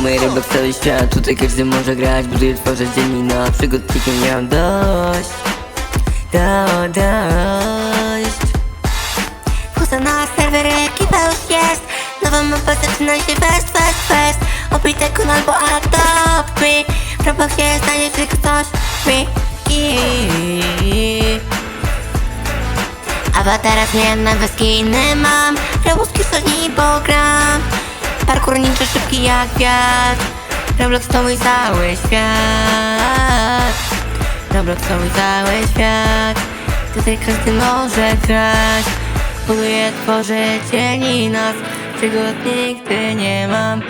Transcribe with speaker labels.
Speaker 1: Mój Roblox cały świat. Tutaj każdy może grać Buduję, tworzę dzień i noc. Przygód plikiem nie mam dość Do, dość.
Speaker 2: Wchodzę na serwer, ekipa już jest. Nowa mapa zaczyna się fest, fest, fest Opite kun albo adopt me W Robloxie stanie tylko coś. Wiki Awatara zmienne, bez skiny mam. Roblox kiszoni pogram Parkour ninja szybki jak wiatr. Roblox to mój cały świat. Roblox to mój cały świat. Tutaj każdy może grać. Buduję, tworzę dzień i noc Przygód nigdy nie mam